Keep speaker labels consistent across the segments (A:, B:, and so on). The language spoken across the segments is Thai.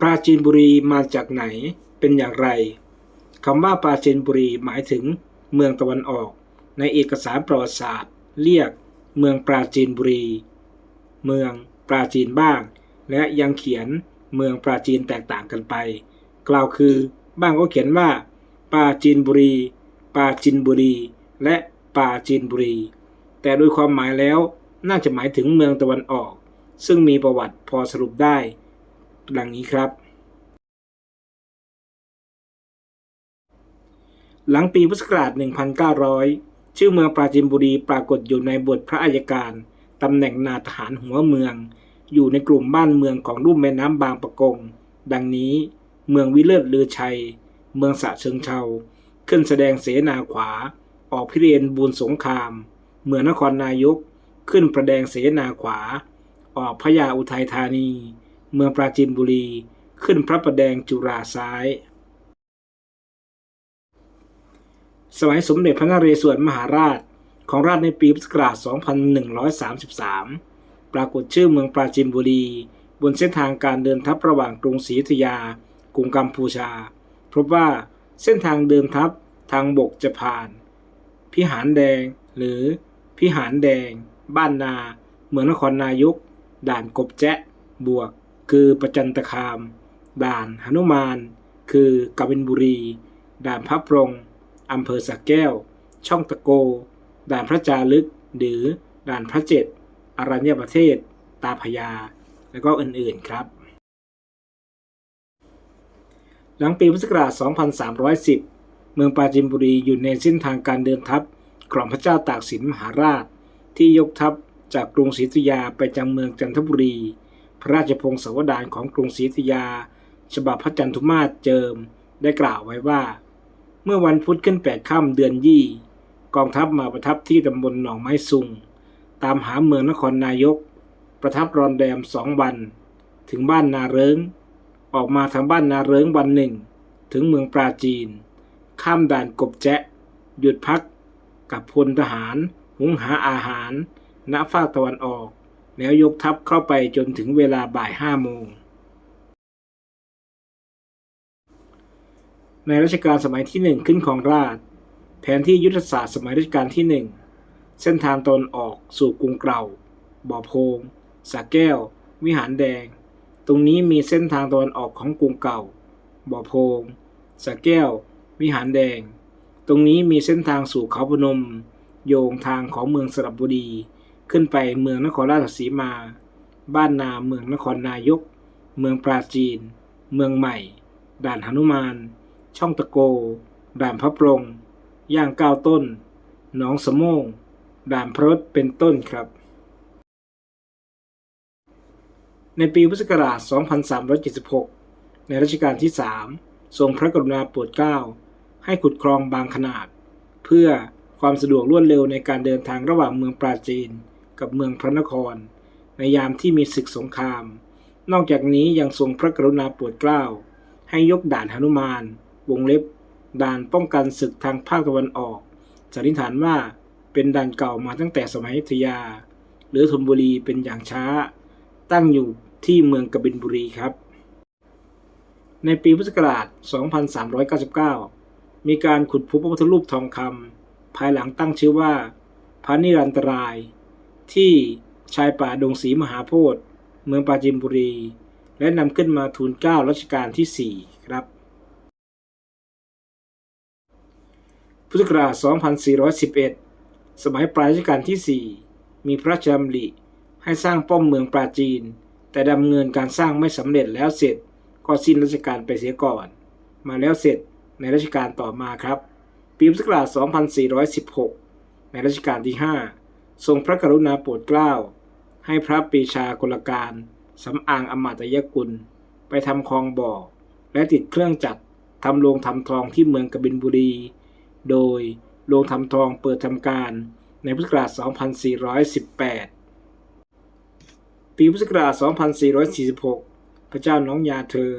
A: ปราจีนบุรีมาจากไหน เป็นอย่างไรคำว่าปราจีนบุรีหมายถึงเมืองตะวันออก ในเอกสารประวัติศาสตร์ เรียกเมืองปราจีนบุรี เมืองปราจีนบ้าง และยังเขียนเมืองปราจีนแตกต่างกันไป กล่าวคือบ้างก็เขียนว่าปราจีนบุรี ปราจินบุรี และปราจีนบุรี แต่โดยความหมายแล้วน่าจะหมายถึงเมืองตะวันออก ซึ่งมีประวัติพอสรุปได้ ดังนี้ครับ หลังปีพุทธศักราช 1900 ชื่อเมืองปราจีนบุรีปรากฏอยู่ในบทพระอัยการตำแหน่งนาทหารหัวเมือง อยู่ในกลุ่มบ้านเมืองของรุ่มแม่น้ำบางปะกง ดังนี้ เมืองวิเลิศลือชัย เมืองสะเชิงเชาขึ้นแสดงเสนาขวา ออกพิเรนบูนสงคราม เมืองนครนายก ขึ้นประแดงเสนาขวา ออกพญาอุทัยธานี เมืองปราจีนบุรี ขึ้นพระประแดงจุฬาซ้าย สมัยสมเด็จพระนเรศวรมหาราชของราชในปีพุทธศักราช 2133 ปรากฏชื่อเมืองปราจีนบุรี บนเส้นทางการเดินทัพระหว่างกรุงศรีอยุธยากรุงกัมพูชา พบว่าเส้นทางเดินทัพทางบกจะผ่าน พิหารแดงหรือพิหารแดง บ้านนา เมืองนครนายก ด่านกบแจ๊ะบวก คือประจันตคาม ด่านหนุมาน คือกบินบุรี ด่านพระปรงอำเภอสักแก้ว ช่องตะโก ด่านพระจารึก หรือด่านพระเจ็ดอรัญญประเทศ ตาพยา และก็อื่นๆครับ หลังปีพุทธศักราช 2310 เมืองปราจีนบุรีอยู่ในเส้นทางการเดินทัพของพระเจ้าตากสินมหาราช ที่ยกทัพจากกรุงศรีอยุยาไปยังเมืองจันทบุรี พระราชพงศาวดารของกรุงศรีอยุธยา ฉบับพระจันทุมาศเจิมได้กล่าวไว้ว่า เมื่อวันพุธขึ้นแปดค่ำเดือนยี่ กองทัพมาประทับที่ตำบลหนองไม้ซุง ตามหาเมืองนครนายก ประทับรอนแรมสองวัน ถึงบ้านนาเริง ออกมาทางบ้านนาเริงวันหนึ่ง ถึงเมืองปราจีน ข้ามด่านกบแจะหยุดพักกับพลทหาร หุงหาอาหาร ณ ภาคตะวันออก แล้วยกทัพเข้าไปจนถึงเวลาบ่ายห้าโมง ในรัชกาลสมัยที่หนึ่งขึ้นของราช แผนที่ยุทธศาสตร์สมัยรัชกาลที่หนึ่งเส้นทางตอนออกสู่กรุงเก่า บ่อโพงสาแก้ว วิหารแดง ตรงนี้มีเส้นทางตอนออกของกรุงเก่า บ่อโพงสาแก้ว วิหารแดง ตรงนี้มีเส้นทางสู่เขาพนม โยงทางของเมืองสระบุรี ขึ้นไปเมืองนครราชสีมา บ้านนาเมืองนครนายก เมืองปราจีน เมืองใหม่ ด่านหนุมาน ช่องตะโก ด่านพระปรง ย่างก้าวต้น หนองสมงด่านพรตเป็นต้นครับ ในปีพุทธศักราช 2376 ในรัชกาลที่ 3 ทรงพระกรุณาโปรดเกล้า ให้ขุดคลองบางขนาด เพื่อความสะดวกรวดเร็วในการเดินทางระหว่างเมืองปราจีน กับเมืองพระนคร ในยามที่มีศึกสงคราม นอกจากนี้ยังทรงพระกรุณาโปรดเกล้า ให้ยกด่านหนุมาน วงเล็บ ด่านป้องกันศึกทางภาคตะวันออกสันนิษฐานว่าเป็นด่านเก่ามาตั้งแต่สมัยอยุธยา หรือธนบุรีเป็นอย่างช้า ตั้งอยู่ที่เมืองกบินบุรีครับ ในปีพุทธศักราช 2399 มีการขุดพบพระพุทธรูปทองคำภายหลังตั้งชื่อว่าพระนิรันตราย ที่ชายป่าดงศรีมหาโพธิ์เมืองปราจีนบุรี และนำขึ้นมาทูลเกล้ารัชกาลที่ 4 ครับ พุทธศักราช 2411 สมัยปลายรัชกาลที่ 4 มีพระราชดำริให้สร้างป้อมเมืองปราจีน แต่ดำเนินการสร้างไม่สำเร็จแล้วเสร็จก็สิ้นรัชกาลไปเสียก่อน มาแล้วเสร็จในรัชกาลต่อมาครับ ปีพุทธศักราช 2416 ในรัชกาลที่ 5 ทรงพระกรุณาโปรดเกล้า ให้พระปีชากลการสำอางอมาตยกุล ไปทำคลองบ่อ และติดเครื่องจักรทำโรงทำทองที่เมืองกบินบุรี โดยโรงทำทองเปิดทำการในพุทธศักราช 2418 ปีพุทธศักราช 2446 พระเจ้าน้องยาเธอ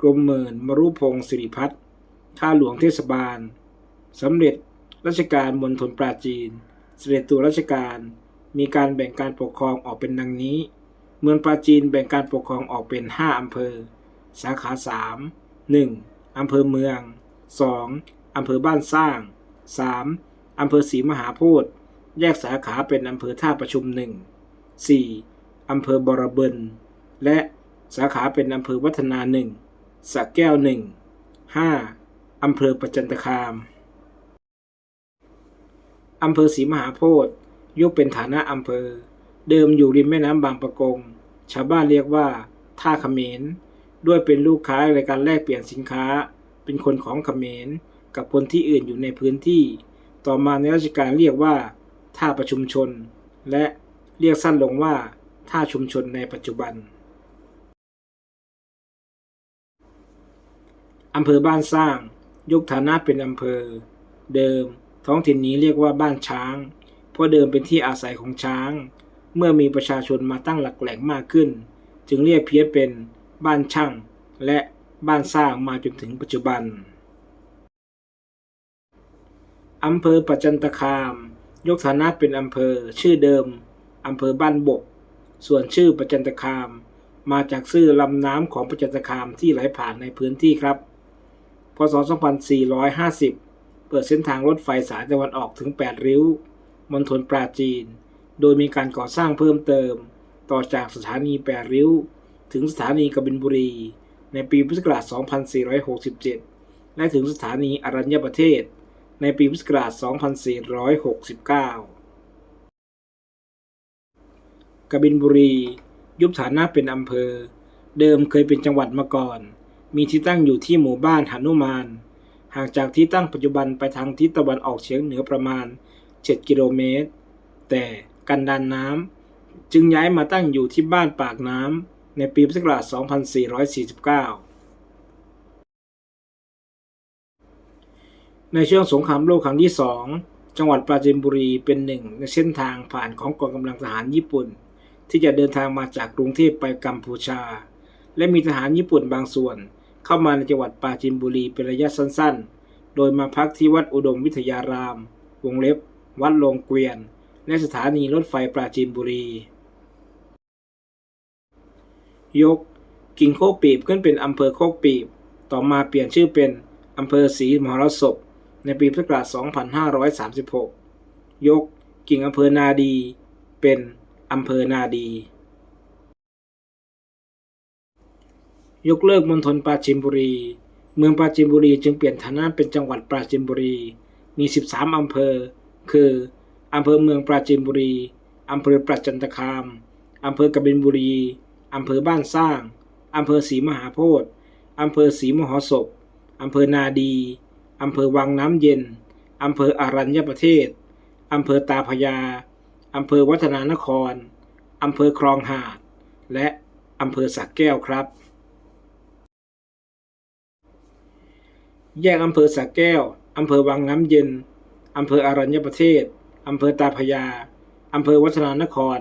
A: กรมเมินมรุพงศ์สิริพัฒน์ข้าหลวงเทศบาล สำเร็จราชการมณฑลปราจีน เสด็จตัวราชการ มีการแบ่งการปกครองออกเป็นดังนี้ เมืองปราจีนแบ่งการปกครองออกเป็น 5 อำเภอ สาขา 3 1. อำเภอเมือง 2. อำเภอบ้านสร้าง 3. อำเภอศรีมหาโพธิ์แยกสาขาเป็นอำเภอท่าประชุม 1 4. อำเภอบรเบินและสาขาเป็นอำเภอวัฒนาหนึ่งสระแก้วหนึ่ง 5. อำเภอประจันตคาม อำเภอศรีมหาโพธิ์ยกเป็นฐานะอำเภอ เดิมอยู่ริมแม่น้ำบางปะกง ชาวบ้านเรียกว่า ท่าเขมร ด้วยเป็นลูกค้าในการแลกเปลี่ยนสินค้า เป็นคนของเขมร กับคนที่อื่นอยู่ในพื้นที่ ต่อมาในราชการเรียกว่า ท่าประชุมชน และเรียกสั้นลงว่า ท่าชุมชนในปัจจุบันอำเภอบ้านสร้าง ยกฐานะเป็นอำเภอ เดิม ท้องถิ่นนี้เรียกว่าบ้านช้าง เพราะเดิมเป็นที่อาศัยของช้าง เมื่อมีประชาชนมาตั้งหลักแหล่งมากขึ้น จึงเรียกเพี้ยนเป็นบ้านช่าง และบ้านสร้างมาจนถึงปัจจุบันอำเภอประจันตคาม ยกฐานะเป็นอำเภอ ชื่อเดิมอำเภอบ้านบก ส่วนชื่อประจันตคาม มาจากชื่อลำน้ำของประจันตคามที่ไหลผ่านในพื้นที่ครับ พศ 2450 เปิดเส้นทางรถไฟสายตะวันออกถึง 8 ริ้ว มณฑลปราจีน โดยมีการก่อสร้างเพิ่มเติม ต่อจากสถานี 8 ริ้ว ถึงสถานีกบินบุรี ในปีพุทธศักราช 2467 และถึงสถานีอรัญญประเทศ ในปีพุทธศักราช 2469 กบินบุรี ยุบฐานะเป็นอำเภอ เดิมเคยเป็นจังหวัดมาก่อน มีที่ตั้งอยู่ที่หมู่บ้านหนุมาน ห่างจากที่ตั้งปัจจุบันไปทางทิศตะวันออกเฉียงเหนือประมาณ 7 กิโลเมตร แต่กันดานน้ำจึงย้ายมาตั้งอยู่ที่บ้านปากน้ำในปีพุทธศักราช 2449 ในช่วงสงครามโลกครั้งที่2จังหวัดปราจีนบุรีเป็นหนึ่งในเส้นทางผ่านของกองกำลังทหารญี่ปุ่น ที่จะเดินทางมาจากกรุงเทพไปกัมพูชา และมีทหารญี่ปุ่นบางส่วน เข้ามาในจังหวัดปราจีนบุรีเป็นระยะสั้นๆ โดยมาพักที่วัดอุดมวิทยาราม วงเล็บ วัดโลงเกวียน และสถานีรถไฟปราจีนบุรี ยก กิ่งโคกปีบขึ้นเป็นอำเภอโคกปีบ ต่อมาเปลี่ยนชื่อเป็นอำเภอศรีมหรสพ ในปีพุทธศักราช 2536 ยกกิ่งอำเภอนาดี เป็นอำเภอนาดี ยกเลิกมณฑลปราจีนบุรี เมืองปราจีนบุรีจึงเปลี่ยนฐานะเป็นจังหวัดปราจีนบุรี มี 13 อำเภอ คืออำเภอเมืองปราจีนบุรี อำเภอประจันตคาม อำเภอกบินบุรี อำเภอบ้านสร้าง อำเภอศรีมหาโพธิ์อำเภอศรีมหสพอำเภอนาดี อำเภอวังน้ำเย็น อำเภออารัญญประเทศ อำเภอตาพยา อำเภอวัฒนานคร อำเภอคลองหาด และอำเภอสักแก้วครับ แยกอำเภอสักแก้ว อำเภอวังน้ำเย็น อำเภออารัญญประเทศ อำเภอตาพยา อำเภอวัฒนานคร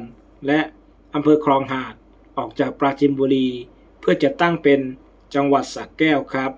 A: และอำเภอคลองหาด ออกจากปราจีนบุรี เพื่อจะตั้งเป็นจังหวัดสักแก้วครับ